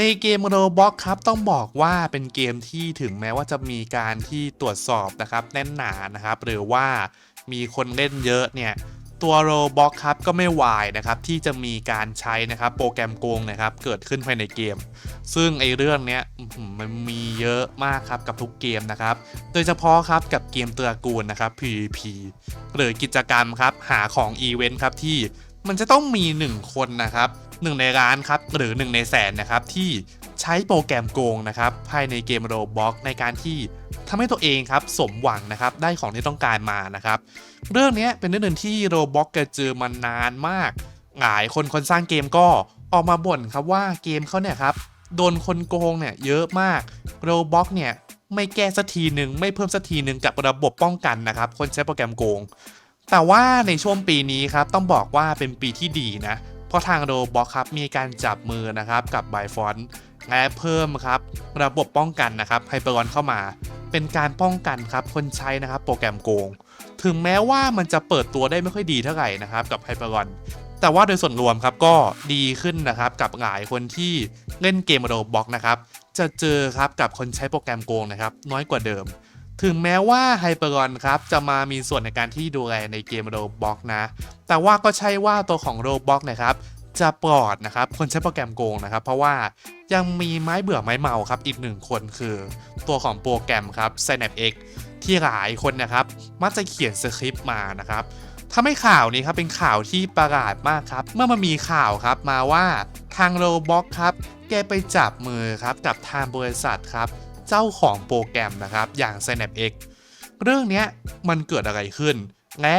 ในเกมโรบ็อกครับต้องบอกว่าเป็นเกมที่ถึงแม้ว่าจะมีการที่ตรวจสอบนะครับแน่นหนานะครับหรือว่ามีคนเล่นเยอะเนี่ยตัวโรบ็อกครับก็ไม่วายนะครับที่จะมีการใช้นะครับโปรแกรมโกงนะครับเกิดขึ้นภายในเกม ซึ่งไอเรื่องเนี้ยมันมีเยอะมากครับกับทุกเกมนะครับ โดยเฉพาะครับกับเกมตระกูลนะครับ PVP หรือกิจกรรมครับหาของอีเวนต์ครับที่มันจะต้องมี 1 คนนะครับ หนึ่งในร้านครับหรือ 1 ในแสนนะครับที่ใช้โปรแกรมโกงนะครับภายในเกมโรบ็อกในการที่ทำให้ตัวเองครับสมหวังนะครับได้ของที่ต้องการมานะครับเรื่องนี้เป็นเรื่องหนึ่งที่โรบ็อกเจอมานานมาก หลายคนคนสร้างเกมก็ออกมาบ่นครับว่าเกมเขาเนี่ยครับโดนคนโกงเนี่ยเยอะมากโรบ็อกเนี่ยไม่แก้สักทีหนึ่งไม่เพิ่มสักทีหนึ่งกับระบบป้องกันนะครับคนใช้โปรแกรมโกง แต่ว่าในช่วงปีนี้ครับต้องบอกว่าเป็นปีที่ดีนะ เพราะทางโรบ็อกครับมีการจับมือนะครับกับไบฟอนและเพิ่มครับระบบป้องกันนะครับไฮเปอร์กอนเข้ามา เป็นการป้องกันครับคนใช้นะครับโปรแกรมโกง ถึงแม้ว่ามันจะเปิดตัวได้ไม่ค่อยดีเท่าไหร่นะครับกับไฮเปอร์กอนแต่ว่าโดยส่วนรวมครับก็ดีขึ้นนะครับกับหลายคนที่เล่นเกมโรบ็อกนะครับจะเจอครับกับคนใช้โปรแกรมโกงนะครับน้อยกว่าเดิม ถึงแม้ว่าไฮเปอร์กอนครับจะมามีส่วนในการที่ดูแลในเกมโรบ็อกนะ แต่ว่าก็ใช่ว่าตัวของโรบ็อกนะครับจะปลอดนะครับคนใช้โปรแกรมโกงนะครับ เพราะว่ายังมีไม้เบื่อไม้เมาครับอีกหนึ่งคนคือตัวของโปรแกรมครับ Snapx ที่หลายคนนะครับมักจะเขียนสคริปต์มานะครับทำให้ข่าวนี้ครับเป็นข่าวที่ประหลาดมากครับ เมื่อมันมีข่าวครับมาว่าทางโรบ็อกครับแกไปจับมือครับกับทางบริษัทครับ เจ้าของโปรแกรมนะครับอย่าง SnapX เรื่องนี้มันเกิดอะไรขึ้น และ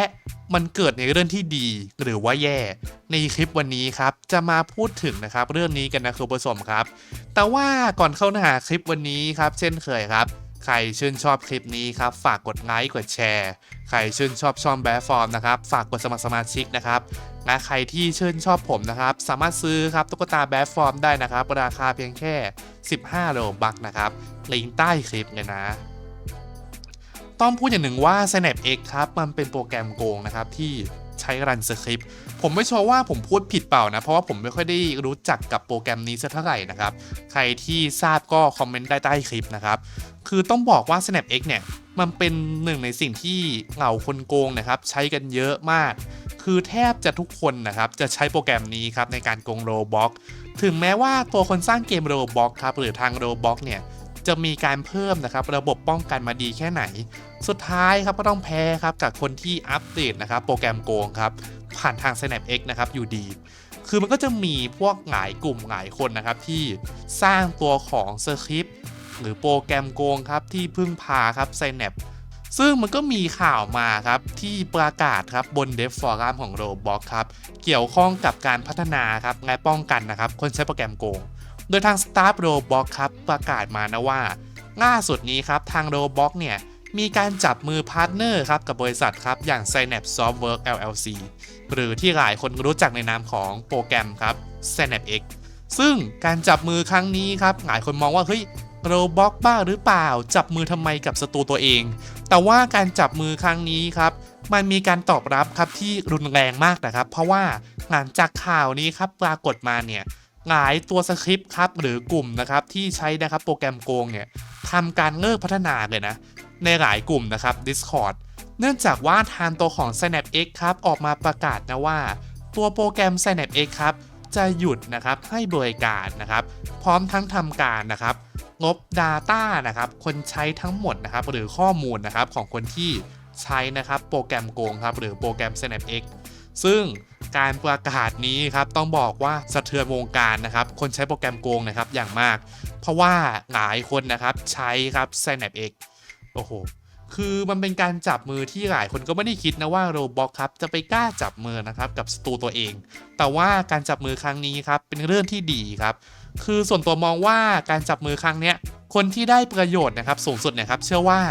มันเกิดในเรื่องที่ดีหรือว่าแย่ ในคลิปวันนี้ครับจะมาพูดถึงนะครับเรื่องนี้กันนะคุณผู้ชมครับ แต่ว่าก่อนเข้าเนื้อหาคลิปวันนี้ครับ เช่นเคยครับ ใครชื่นชอบคลิปนี้ครับ ฝากกดไลค์กดแชร์ ใครชื่นชอบช่องแบฟอร์มนะครับ ฝากกดสมัครสมาชิกนะครับและใครที่ชื่นชอบผมนะครับ สามารถซื้อครับตุ๊กตาแบฟฟอร์มได้นะครับ ราคาเพียงแค่ 15โลบักนะครับ ลิงก์ใต้คลิปเลยนะ ต้องพูดอย่างหนึ่งว่า Snap X ครับ มันเป็นโปรแกรมโกงนะครับที่ ช้รันสคริปต์ผมไม่ชัวร์ว่าผมพูดผิดเปล่านะ เพราะว่าผมไม่ค่อยได้รู้จักกับโปรแกรมนี้สักเท่าไหร่นะครับ ใครที่ทราบก็คอมเมนต์ได้ใต้คลิปนะครับ คือต้องบอกว่า SnapX เนี่ย มันเป็นหนึ่งในสิ่งที่เหล่าคนโกงนะครับ ใช้กันเยอะมาก คือแทบจะทุกคนนะครับ จะใช้โปรแกรมนี้ครับในการโกงโรบ็อกถึงแม้ว่าตัวคนสร้างเกมโรบ็อกครับหรือทางโรบ็อกเนี่ย จะมีการเพิ่มนะครับระบบป้องกันมาดีแค่ไหน สุดท้ายครับก็ต้องแพ้ครับกับคนที่อัปเดตนะครับโปรแกรมโกงครับผ่านทาง Snap X นะครับอยู่ดี คือมันก็จะมีพวกหลายกลุ่มหลายคนนะครับที่สร้างตัวของสคริปต์หรือโปรแกรมโกงครับที่พึ่งพาครับ Snap ซึ่งมันก็มีข่าวมาครับที่ประกาศครับบนเดฟฟอรัมของ Roblox ครับเกี่ยวข้องกับการพัฒนาครับและป้องกันนะครับคนใช้โปรแกรมโกง โดยทาง Star Roblox ครับประกาศมานะว่า ล่าสุดนี้ครับทาง Roblox เนี่ยมีการจับมือพาร์ทเนอร์ครับกับบริษัทครับอย่าง Synapse Softwork LLC หรือที่หลายคนรู้จักในนามของโปรแกรมครับ Synapse X ซึ่งการจับมือครั้งนี้ครับหลายคนมองว่าเฮ้ยโรบ็อกบ้าหรือเปล่า จับมือทำไมกับศัตรูตัวเอง แต่ว่าการจับมือครั้งนี้ครับ มันมีการตอบรับครับที่รุนแรงมากนะครับ เพราะว่าหลังจากข่าวนี้ครับปรากฏมาเนี่ย หลายตัวสคริปต์ครับหรือกลุ่มนะครับที่ใช้นะครับโปรแกรมโกงเนี่ยทำการเลิกพัฒนาเลยนะ ในหลายกลุ่มนะครับ Discord เนื่องจากว่าทางตัวของ SnapX ครับออกมาประกาศนะว่า ตัวโปรแกรม SnapX ครับจะหยุดนะครับให้บริการนะครับ พร้อมทั้งทำการนะครับลบ Data นะครับคนใช้ทั้งหมดนะครับหรือข้อมูลนะครับของคนที่ใช้นะครับโปรแกรมโกงครับหรือโปรแกรม SnapX ซึ่ง การประกาศนี้ครับต้องบอกว่าสะเทือนวงการนะครับคนใช้โปรแกรมโกงนะครับอย่างมาก เพราะว่าหลายคนนะครับใช้ครับ Synapse X โอ้โหคือมันเป็นการจับมือที่หลายคนก็ไม่ได้คิดนะว่าโรบอกครับจะไปกล้าจับมือนะครับกับศัตรูตัวเอง แต่ว่าการจับมือครั้งนี้ครับเป็นเรื่องที่ดีครับ คือส่วนตัวมองว่าการจับมือครั้งเนี้ยคนที่ได้ประโยชน์นะครับสูงสุดนะครับเชื่อว่า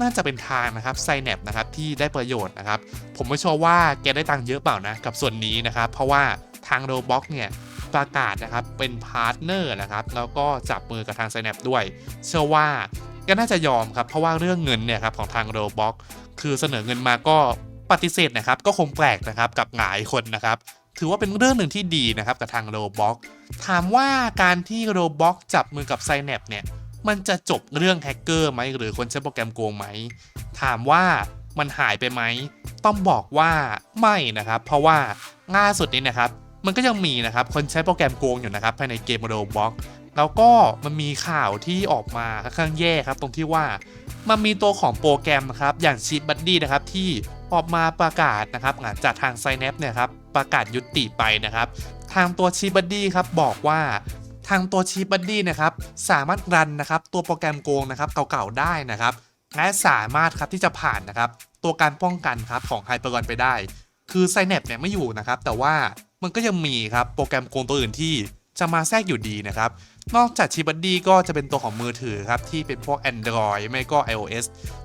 น่าจะเป็นทางนะครับไซแนปนะครับที่ได้ประโยชน์นะครับ ผมไม่ชัวร์ว่าแกได้ตังค์เยอะเปล่านะกับส่วนนี้นะครับ เพราะว่าทางโรบ็อกเนี่ยประกาศนะครับเป็นพาร์ทเนอร์นะครับแล้วก็จับมือกับทางไซแนปด้วย เชื่อว่าก็น่าจะยอมครับเพราะว่าเรื่องเงินเนี่ยครับของทางโรบ็อกคือเสนอเงินมาก็ปฏิเสธนะครับก็คงแปลกนะครับกับหลายคนนะครับถือว่าเป็นเรื่องหนึ่งที่ดีนะครับกับทางโรบ็อกถามว่าการที่โรบ็อกจับมือกับไซแนปเนี่ย มันจะจบเรื่องแฮกเกอร์ไหมหรือคนใช้โปรแกรมโกงไหม ถามว่ามันหายไปไหม ต้องบอกว่าไม่นะครับ เพราะว่าล่าสุดนี้นะครับ มันก็ยังมีนะครับ คนใช้โปรแกรมโกงอยู่นะครับ ภายในเกมโรบ็อกแล้วก็มันมีข่าวที่ออกมาค่อนข้างแย่ครับ ตรงที่ว่ามันมีตัวของโปรแกรมนะครับ อย่างชี t บัดดี้นะครับที่ออกมาประกาศนะครับหลังจากทางไซแนปเนี่ยครับประกาศยุติไปนะครับ ทางตัวชีบัดดี้ครับบอกว่า ทางตัวชีบัดดี้นะครับสามารถรันนะครับตัวโปรแกรมโกงนะครับเก่าๆได้นะครับและสามารถครับที่จะผ่านนะครับตัวการป้องกันครับของไฮเปอร์กอนไปได้ คือไซแนปเนี่ยไม่อยู่นะครับแต่ว่ามันก็ยังมีครับโปรแกรมโกงตัวอื่นที่จะมาแทรกอยู่ดีนะครับ นอกจากชีบัดดี้ก็จะเป็นตัวของมือถือครับ ที่เป็นพวก Android ไม่ก็ iOS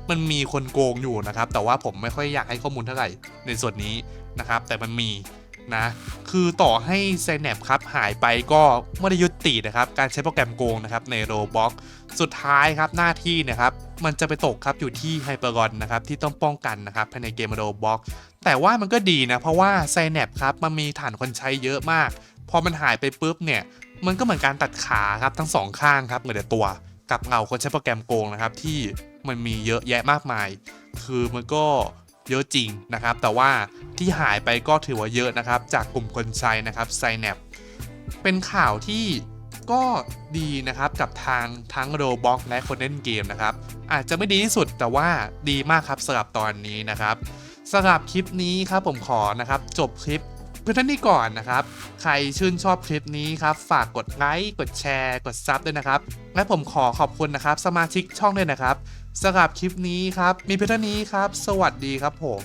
มันมีคนโกงอยู่นะครับ แต่ว่าผมไม่ค่อยอยากให้ข้อมูลเท่าไหร่ในส่วนนี้นะครับ แต่มันมี นะ คือต่อให้ s y n a p ครับหายไปก็ไม่ได้ยุตินะครับ การใช้โปรแกรมโกงนะครับใน Roblox สุดท้ายครับหน้าที่นะครับมันจะไปตกครับอยู่ที่ Hyperon นะครับที่ต้องป้องกันนะครับภายในเกม Roblox แต่ว่ามันก็ดีนะ เพราะว่า s y n a p ครับมันมีฐานคนใช้เยอะมาก พอมันหายไปปุ๊บเนี่ย มันก็เหมือนการตัดขาครับทั้งสองข้างครับเหมือนแต่ตัว กับเงาคนใช้โปรแกรมโกงนะครับที่มันมีเยอะแยะมากมาย คือมันก็ เยอะจริงนะครับ แต่ว่าที่หายไปก็ถือว่าเยอะนะครับ จากกลุ่มคนใช้นะครับไซแนปเป็นข่าวที่ก็ดีนะครับกับทางทั้งโรบ็อกและคนเล่นเกมนะครับ อาจจะไม่ดีที่สุดแต่ว่าดีมากครับสำหรับตอนนี้นะครับสำหรับคลิปนี้ครับผมขอนะครับ จบคลิปเพื่อนท่านนี้ก่อนนะครับ ใครชื่นชอบคลิปนี้ครับ ฝากกดไลค์ กดแชร์ กดซับด้วยนะครับ และผมขอขอบคุณนะครับ สมาชิกช่องด้วยนะครับ สำหรับคลิปนี้ครับ มีเพียงเท่านี้ครับ สวัสดีครับผม